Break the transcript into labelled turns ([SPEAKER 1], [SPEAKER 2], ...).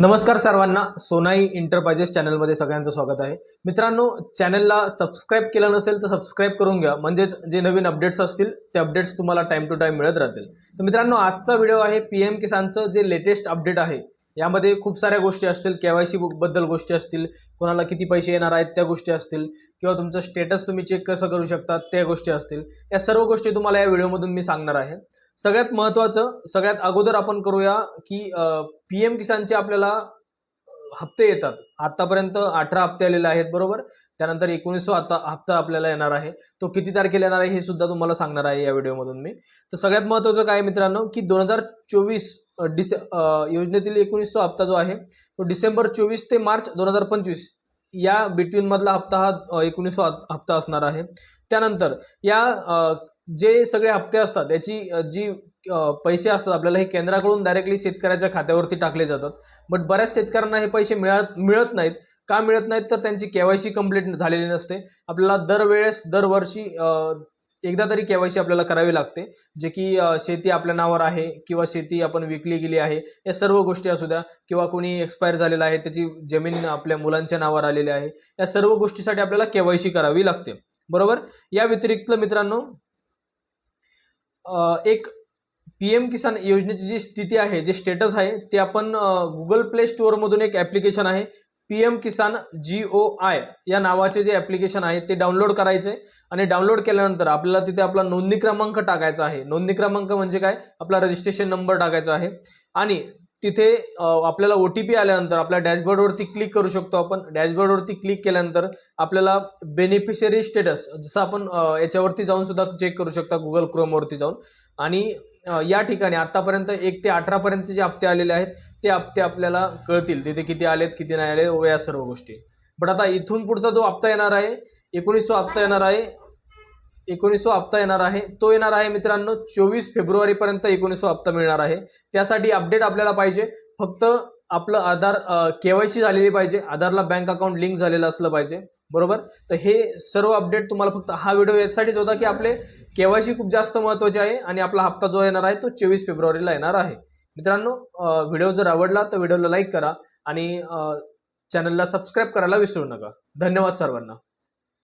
[SPEAKER 1] नमस्कार सर्वांना सोनाई इंटरप्राइजेस चॅनलमध्ये सगळ्यांचं स्वागत आहे. मित्रांनो चॅनलला सबस्क्राईब केलं नसेल तर सबस्क्राईब करून घ्या. म्हणजेच जे नवीन अपडेट्स असतील ते अपडेट्स तुम्हाला टाईम टू टाईम मिळत राहतील. तर मित्रांनो आजचा व्हिडिओ आहे पी एम किसानचं जे लेटेस्ट अपडेट आहे. यामध्ये खूप साऱ्या गोष्टी असतील के वाय सीबद्दल गोष्टी असतील कोणाला किती पैसे येणार आहेत त्या गोष्टी असतील किंवा तुमचं स्टेटस तुम्ही चेक कसं करू शकता त्या गोष्टी असतील. या सर्व गोष्टी तुम्हाला या व्हिडिओमधून मी सांगणार आहे. सगळ्यात महत्त्वाचं सगळ्यात अगोदर आपण करूया की पी एम किसानचे आपल्याला हप्ते येतात. आतापर्यंत अठरा हप्ते आलेले आहेत बरोबर? त्यानंतर एकोणीसवा आता हप्ता आपल्याला येणार आहे. तो किती तारखेला येणार आहे हे सुद्धा तुम्हाला सांगणार आहे या व्हिडिओमधून मी. तर सगळ्यात महत्त्वाचं काय मित्रांनो की दोन हजार चोवीस डिसे योजनेतील एकोणीसवा हप्ता जो आहे तो डिसेंबर चोवीस ते मार्च दोन हजार पंचवीस या बिटवीन मधला हप्ता हा अ, एकोणीसवा हप्ता असणार आहे. त्यानंतर या जे सगळे हप्ते असतात याची जी पैसे असतात आपल्याला हे केंद्राकडून डायरेक्टली शेतकऱ्याच्या खात्यावरती टाकले जातात. बट बऱ्याच शेतकऱ्यांना हे पैसे मिळत मिळत नाहीत. का मिळत नाहीत? तर त्यांची केवायसी कंप्लीट झालेली नसते. आपल्याला दरवेळेस दरवर्षी एकदा तरी केवायसी आपल्याला करावी लागते. जे की शेती आपल्या नावावर आहे किंवा शेती आपण विकली गेली आहे या सर्व गोष्टी असू द्या किंवा कोणी एक्सपायर झालेला आहे त्याची जमीन आपल्या मुलांच्या नावावर आलेली आहे या सर्व गोष्टीसाठी आपल्याला केवायसी करावी लागते. बरोबर? या व्यतिरिक्त मित्रांनो एक पी एम किसान योजनेची जी स्थिती आहे जे स्टेटस आहे ते आपण गुगल प्ले स्टोअरमधून एक ॲप्लिकेशन आहे P M Kisan G O I. या नावाचे जे ॲप्लिकेशन आहे ते डाउनलोड करायचे आणि डाउनलोड केल्यानंतर आपल्याला तिथे आपला नोंदणी क्रमांक टाकायचा आहे. नोंदणी क्रमांक म्हणजे काय? आपला रजिस्ट्रेशन नंबर टाकायचा आहे. आणि तिथे आपल्याला ओ टी पी आल्यानंतर आपल्या डॅशबोर्डवरती क्लिक करू शकतो आपण. डॅशबोर्डवरती क्लिक केल्यानंतर आपल्याला बेनिफिशियरी स्टेटस जसं आपण याच्यावरती जाऊन सुद्धा चेक करू शकता गुगल क्रोमवरती जाऊन. आणि या ठिकाणी आतापर्यंत एक ते अठरापर्यंत जे हप्ते आलेले आहेत ते हप्ते आपल्याला कळतील. तिथे किती आलेत किती नाही आले या सर्व गोष्टी. बट आता इथून पुढचा जो हप्ता येणार आहे एकोणीसवा हप्ता येणार आहे एकोणीसवा हप्ता येणार आहे. तो येणार आहे मित्रांनो चोवीस फेब्रुवारीपर्यंत एकोणीसवा हप्ता मिळणार आहे. त्यासाठी अपडेट आपल्याला पाहिजे. फक्त आपलं आधार केवायसी झालेली पाहिजे. आधारला बँक अकाउंट लिंक झालेलं असलं पाहिजे. बरोबर? तर हे सर्व अपडेट तुम्हाला फक्त हा व्हिडिओ यासाठीच होता की आपले केवायसी खूप जास्त महत्त्वाचे आहे आणि आपला हप्ता जो येणार आहे तो चोवीस फेब्रुवारीला येणार आहे. मित्रांनो व्हिडिओ जर आवडला तर व्हिडिओला लाईक करा आणि चॅनलला सबस्क्राईब करायला विसरू नका. धन्यवाद सर्वांना.